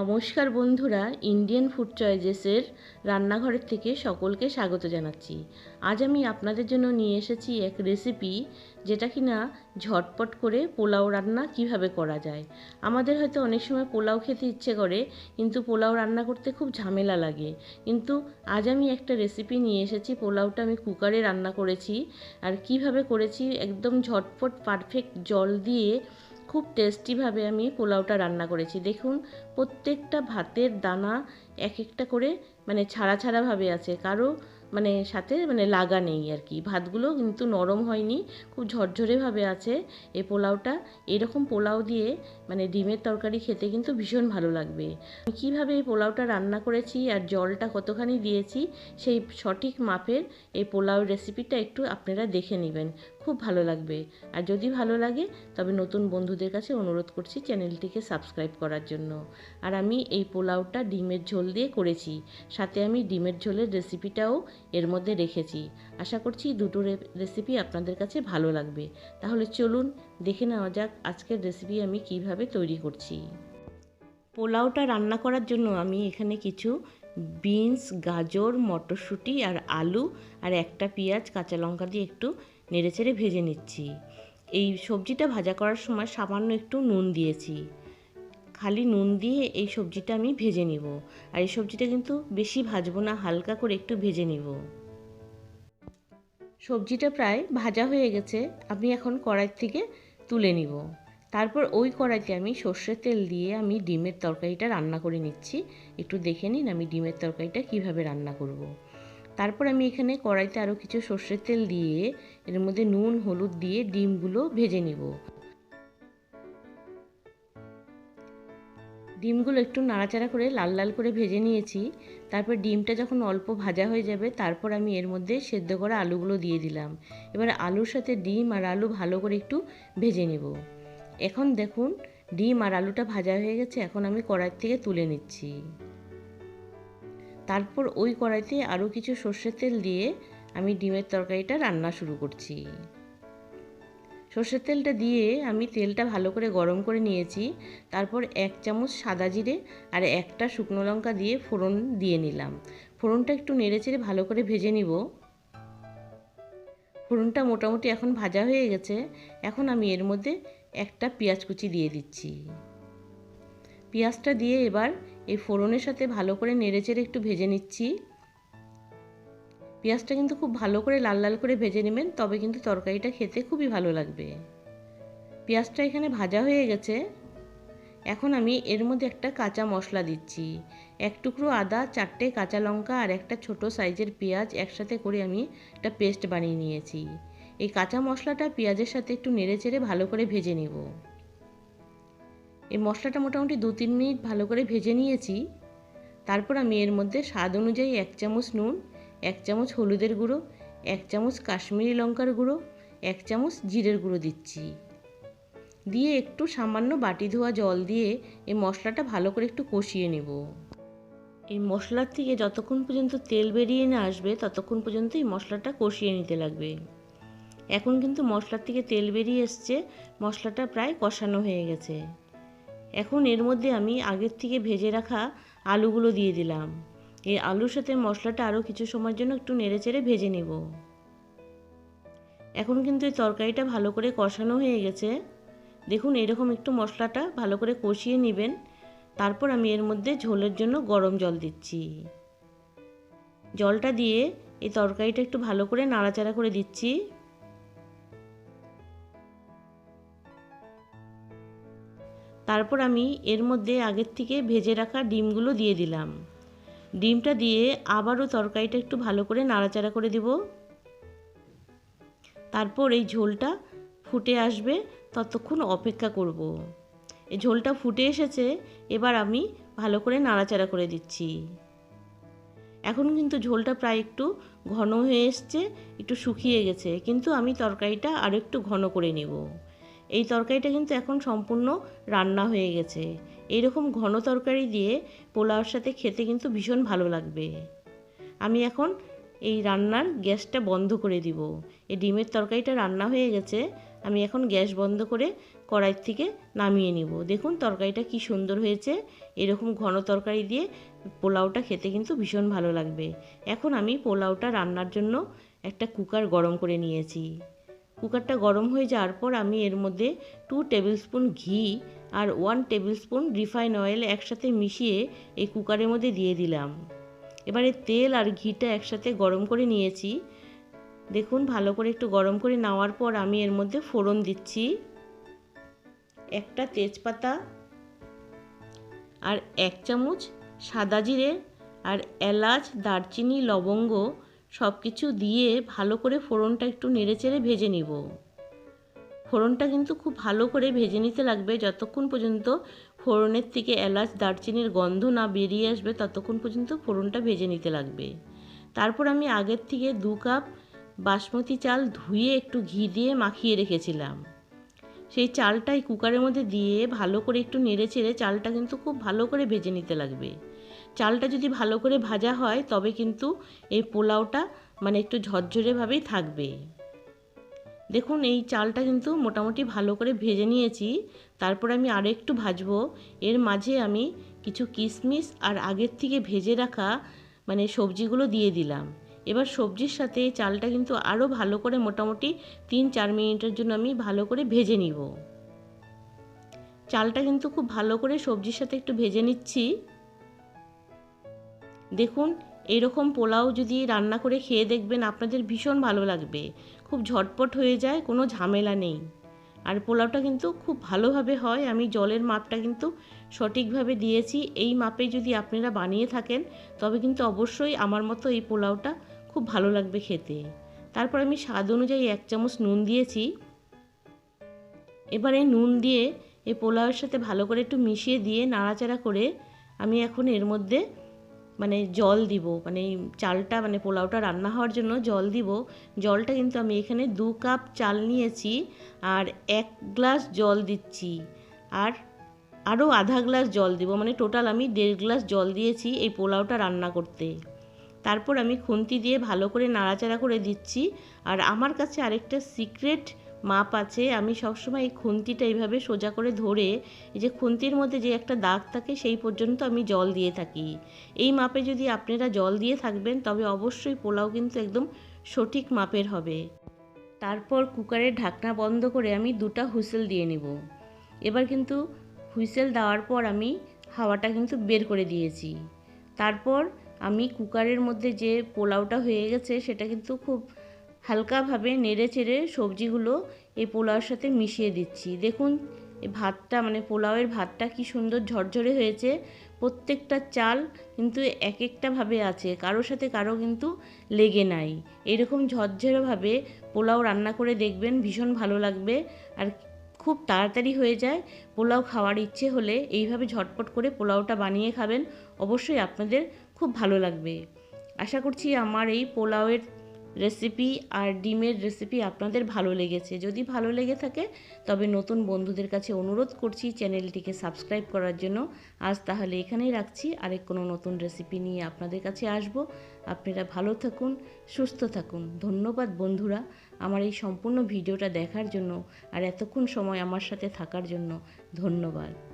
নমস্কার বন্ধুরা Indian food চয়েজেসের রান্নাঘরের থেকে সকলকে স্বাগত জানাচ্ছি। আজ আমি আপনাদের জন্য নিয়ে এসেছি এক রেসিপি যেটা কিনা ঝটপট করে পোলাও রান্না কীভাবে করা যায়। আমাদের হয়তো অনেক সময় পোলাও খেতে ইচ্ছে করে, কিন্তু পোলাও রান্না করতে খুব ঝামেলা লাগে। কিন্তু আজ আমি একটা রেসিপি নিয়ে এসেছি, পোলাওটা আমি কুকারে রান্না করেছি। আর কীভাবে করেছি, একদম ঝটপট পারফেক্ট জল দিয়ে খুব টেস্টিভাবে আমি পোলাওটা রান্না করেছি। দেখুন, প্রত্যেকটা ভাতের দানা এক একটা করে মানে ছাড়া ছাড়াভাবে আছে। কারও মানে সাথে মানে লাগা নেই আর কি ভাতগুলো কিন্তু নরম হয়নি, খুব ঝরঝরেভাবে আছে এই পোলাওটা। এরকম পোলাও দিয়ে মানে ডিমের তরকারি খেতে কিন্তু ভীষণ ভালো লাগবে। কীভাবে এই পোলাওটা রান্না করেছি আর জলটা কতখানি দিয়েছি সেই সঠিক মাপের এই পোলাও রেসিপিটা একটু আপনারা দেখে নেবেন। খুব ভালো লাগবে। আর যদি ভালো লাগে, তবে নতুন বন্ধুদের কাছে অনুরোধ করছি চ্যানেলটিকে সাবস্ক্রাইব করার জন্য। আর আমি এই পোলাওটা ডিমের ঝোল দিয়ে করেছি। সাথে আমি ডিমের ঝোলের রেসিপিটাও এর মধ্যে রেখেছি। আশা করছি দুটো রেসিপি আপনাদের কাছে ভালো লাগবে। তাহলে চলুন দেখে নেওয়া যাক আজকের রেসিপি আমি কীভাবে তৈরি করছি। পোলাওটা রান্না করার জন্য আমি এখানে কিছু বিনস, গাজর, মটরশুঁটি আর আলু আর একটা পেঁয়াজ, কাঁচা লঙ্কা দিয়ে একটু নেড়েচেড়ে ভেজে নিচ্ছি। এই সবজিটা ভাজা করার সময় সামান্য একটু নুন দিয়েছি। খালি নুন দিয়ে এই সবজিটা আমি ভেজে নিব। আর এই সবজিটা কিন্তু বেশি ভাজবো না, হালকা করে একটু ভেজে নিব। সবজিটা প্রায় ভাজা হয়ে গেছে আমি এখন কড়াই থেকে তুলে নিব। তারপর ওই কড়াইতে আমি সর্ষের তেল দিয়ে আমি ডিমের তরকারিটা রান্না করে নিচ্ছি। একটু দেখে নিন আমি ডিমের তরকারিটা কীভাবে রান্না করব। তারপর আমি এখানে কড়াইতে আরও কিছু সর্ষের তেল দিয়ে এর মধ্যে নুন, হলুদ দিয়ে ডিমগুলো ভেজে নিব। ডিমগুলো একটু নাড়াচাড়া করে লাল লাল করে ভেজে নিয়েছি। তারপর ডিমটা যখন অল্প ভাজা হয়ে যাবে, তারপর আমি এর মধ্যে সেদ্ধ করা আলুগুলো দিয়ে দিলাম। এবার আলুর সাথে ডিম আর আলু ভালো করে একটু ভেজে নেব। এখন দেখুন, ডিম আর আলুটা ভাজা হয়ে গেছে, এখন আমি কড়াই থেকে তুলে নিচ্ছি। তারপর ওই কড়াইতে আরও কিছু সর্ষের তেল দিয়ে আমি ডিমের তরকারিটা রান্না শুরু করছি। সর্ষের তেলটা দিয়ে আমি তেলটা ভালো করে গরম করে নিয়েছি। তারপর এক চামচ সাদা জিরে আর একটা শুকনো লঙ্কা দিয়ে ফোড়ন দিয়ে নিলাম। ফোড়নটা একটু নেড়েচেড়ে ভালো করে ভেজে নিব। ফোড়নটা মোটামুটি এখন ভাজা হয়ে গেছে। এখন আমি এর মধ্যে একটা পেঁয়াজ কুচি দিয়ে দিচ্ছি। পেঁয়াজটা দিয়ে এবার এই ফোড়নের সাথে ভালো করে নেড়েচেড়ে একটু ভেজে নিচ্ছি। পেঁয়াজটা কিন্তু খুব ভালো করে লাল লাল করে ভেজে নেবেন, তবে কিন্তু তরকারিটা খেতে খুবই ভালো লাগবে। পেঁয়াজটা এখানে ভাজা হয়ে গেছে। এখন আমি এর মধ্যে একটা কাঁচা মশলা দিচ্ছি। এক টুকরো আদা, চারটে কাঁচা লঙ্কা আর একটা ছোট সাইজের পেঁয়াজ একসাথে করে আমি একটা পেস্ট বানিয়ে নিয়েছি। এই কাঁচা মশলাটা পেঁয়াজের সাথে একটু নেড়ে চেড়ে ভালো করে ভেজে নেব। এই মশলাটা মোটামুটি দু তিন মিনিট ভালো করে ভেজে নিয়েছি। তারপর আমি এর মধ্যে স্বাদ অনুযায়ী এক চামচ নুন এক চামচ হলুদের গুঁড়ো, এক চামচ কাশ্মীরি লঙ্কার গুঁড়ো, এক চামচ জিরের গুঁড়ো দিচ্ছি। দিয়ে একটু সামান্য বাটি ধোয়া জল দিয়ে এই মশলাটা ভালো করে একটু কষিয়ে নেব। এই মশলার থেকে যতক্ষণ পর্যন্ত তেল বেরিয়ে না আসবে, ততক্ষণ পর্যন্ত এই মশলাটা কষিয়ে নিতে লাগবে। এখন কিন্তু মশলার থেকে তেল বেরিয়ে এসছে, মশলাটা প্রায় কষানো হয়ে গেছে। এখন এর মধ্যে আমি আগের থেকে ভেজে রাখা আলুগুলো দিয়ে দিলাম। এই আলুর সাথে মশলাটা আরও কিছু সময়ের জন্য একটু নেড়ে চেড়ে ভেজে নেব। এখন কিন্তু এই তরকারিটা ভালো করে কষানো হয়ে গেছে। দেখুন, এরকম একটু মশলাটা ভালো করে কষিয়ে নেবেন। তারপর আমি এর মধ্যে ঝোলের জন্য গরম জল দিচ্ছি। জলটা দিয়ে এই তরকারিটা একটু ভালো করে নাড়াচাড়া করে দিচ্ছি। তারপর আমি এর মধ্যে আগের থেকে ভেজে রাখা ডিমগুলো দিয়ে দিলাম। ডিমটা দিয়ে আবারও তরকারিটা একটু ভালো করে নাড়াচাড়া করে দিব। তারপর এই ঝোলটা ফুটে আসবে, ততক্ষণ অপেক্ষা করব। এই ঝোলটা ফুটে এসেছে, এবার আমি ভালো করে নাড়াচাড়া করে দিচ্ছি। এখন কিন্তু ঝোলটা প্রায় একটু ঘন হয়ে এসছে, একটু শুকিয়ে গেছে, কিন্তু আমি তরকারিটা আরও একটু ঘন করে নেব। এই তরকারিটা কিন্তু এখন সম্পূর্ণ রান্না হয়ে গেছে। এইরকম ঘন তরকারি দিয়ে পোলাওর সাথে খেতে কিন্তু ভীষণ ভালো লাগবে। আমি এখন এই রান্নার গ্যাসটা বন্ধ করে দিব। এই ডিমের তরকারিটা রান্না হয়ে গেছে। আমি এখন গ্যাস বন্ধ করে কড়াই থেকে নামিয়ে নিব। দেখুন তরকারিটা কি সুন্দর হয়েছে। এরকম ঘন তরকারি দিয়ে পোলাওটা খেতে কিন্তু ভীষণ ভালো লাগবে। এখন আমি পোলাওটা রান্নার জন্য একটা কুকার গরম করে নিয়েছি। কুকারটা গরম হয়ে যাওয়ার পর আমি এর মধ্যে টু টেবিল স্পুন ঘি আর one tablespoon refine oil একসাথে মিশিয়ে এই কুকারের মধ্যে দিয়ে দিলাম। এবারে তেল আর ঘিটা একসাথে গরম করে নিয়েছি। দেখুন, ভালো করে একটু গরম করে নেওয়ার পর আমি এর মধ্যে ফোড়ন দিচ্ছি। একটা তেজপাতা আর এক চামচ সাদা জিরে আর এলাচ, দারচিনি, লবঙ্গ সব কিছু দিয়ে ভালো করে ফোড়নটা একটু নেড়েচেড়ে ভেজে নিব। ফোড়নটা কিন্তু খুব ভালো করে ভেজে নিতে লাগবে। যতক্ষণ পর্যন্ত ফোড়নের থেকে এলাচ, দারচিনির গন্ধ না বেরিয়ে আসবে, ততক্ষণ পর্যন্ত ফোড়নটা ভেজে নিতে লাগবে। তারপর আমি আগের থেকে দু কাপ বাসমতি চাল ধুয়ে একটু ঘি দিয়ে মাখিয়ে রেখেছিলাম। সেই চালটাই কুকারের মধ্যে দিয়ে ভালো করে একটু নেড়ে চেড়ে চালটা কিন্তু খুব ভালো করে ভেজে নিতে লাগবে। চালটা যদি ভালো করে ভাজা হয়, তবে কিন্তু এই পোলাওটা মানে একটু ঝরঝরেভাবেই থাকবে। দেখুন, এই চালটা কিন্তু মোটামুটি ভালো করে ভেজে নিয়েছি। তারপর আমি আরও একটু ভাজবো। এর মাঝে আমি কিছু কিশমিশ আর আগের থেকে ভেজে রাখা মানে সবজিগুলো দিয়ে দিলাম। এবার সবজির সাথে চালটা কিন্তু আরও ভালো করে মোটামুটি তিন চার মিনিটের জন্য আমি ভালো করে ভেজে নিব। চালটা কিন্তু খুব ভালো করে সবজির সাথে একটু ভেজে নিচ্ছি। দেখুন, এরকম পোলাও যদি রান্না করে খেয়ে দেখবেন আপনাদের ভীষণ ভালো লাগবে। খুব ঝটপট হয়ে যায়, কোনো ঝামেলা নেই। আর পোলাওটা কিন্তু খুব ভালোভাবে হয়, আমি জলের মাপটা কিন্তু সঠিকভাবে দিয়েছি। এই মাপে যদি আপনারা বানিয়ে থাকেন, তবে কিন্তু অবশ্যই আমার মতো এই পোলাওটা খুব ভালো লাগবে খেতে। তারপর আমি স্বাদ অনুযায়ী এক চামচ নুন দিয়েছি। এবারে নুন দিয়ে এই পোলাওয়ের সাথে ভালো করে একটু মিশিয়ে দিয়ে নাড়াচাড়া করে আমি এখন এর মধ্যে মানে জল দিব মানে চালটা মানে পোলাওটা রান্না হওয়ার জন্য জল দিব। জলটা কিন্তু আমি এখানে দু কাপ চাল নিয়েছি আর এক গ্লাস জল দিচ্ছি। আর আরও আধা গ্লাস জল দিব মানে টোটাল আমি দেড় গ্লাস জল দিয়েছি এই পোলাওটা রান্না করতে। তারপর আমি খুন্তি দিয়ে ভালো করে নাড়াচাড়া করে দিচ্ছি। আর আমার কাছে আরেকটা সিক্রেট মাপ আছে। আমি সবসময় এই খুন্তিটা এইভাবে সোজা করে ধরে এই যে খুন্তির মধ্যে যে একটা দাগ থাকে সেই পর্যন্ত আমি জল দিয়ে থাকি। এই মাপে যদি আপনারা জল দিয়ে থাকবেন, তবে অবশ্যই পোলাও কিন্তু একদম সঠিক মাপের হবে। তারপর কুকারের ঢাকনা বন্ধ করে আমি দুটা হুইসেল দিয়ে নেব। এবার কিন্তু হুইসেল দেওয়ার পর আমি হাওয়াটা কিন্তু বের করে দিয়েছি। তারপর আমি কুকারের মধ্যে যে পোলাওটা হয়ে গেছে, সেটা কিন্তু খুব হালকাভাবে নেড়ে চেড়ে সবজিগুলো এই পোলাওয়ের সাথে মিশিয়ে দিচ্ছি। দেখুন ভাতটা মানে পোলাওয়ের ভাতটা কি সুন্দর ঝরঝরে হয়েছে। প্রত্যেকটা চাল কিন্তু এক একটাভাবে আছে, কারোর সাথে কারও কিন্তু লেগে নাই। এরকম ঝরঝরেভাবে পোলাও রান্না করে দেখবেন, ভীষণ ভালো লাগবে। আর খুব তাড়াতাড়ি হয়ে যায়, পোলাও খাওয়ার ইচ্ছে হলে এইভাবে ঝটপট করে পোলাওটা বানিয়ে খাবেন। অবশ্যই আপনাদের খুব ভালো লাগবে। আশা করছি আমার এই পোলাওয়ের রেসিপি আর ডিমের রেসিপি আপনাদের ভালো লেগেছে। যদি ভালো লেগে থাকে, তবে নতুন বন্ধুদের কাছে অনুরোধ করছি চ্যানেলটিকে সাবস্ক্রাইব করার জন্য। আজ তাহলে এখানেই রাখছি। আরেক কোনো নতুন রেসিপি নিয়ে আপনাদের কাছে আসব। আপনারা ভালো থাকুন, সুস্থ থাকুন। ধন্যবাদ বন্ধুরা আমার এই সম্পূর্ণ ভিডিওটা দেখার জন্য আর এতক্ষণ সময় আমার সাথে থাকার জন্য। ধন্যবাদ।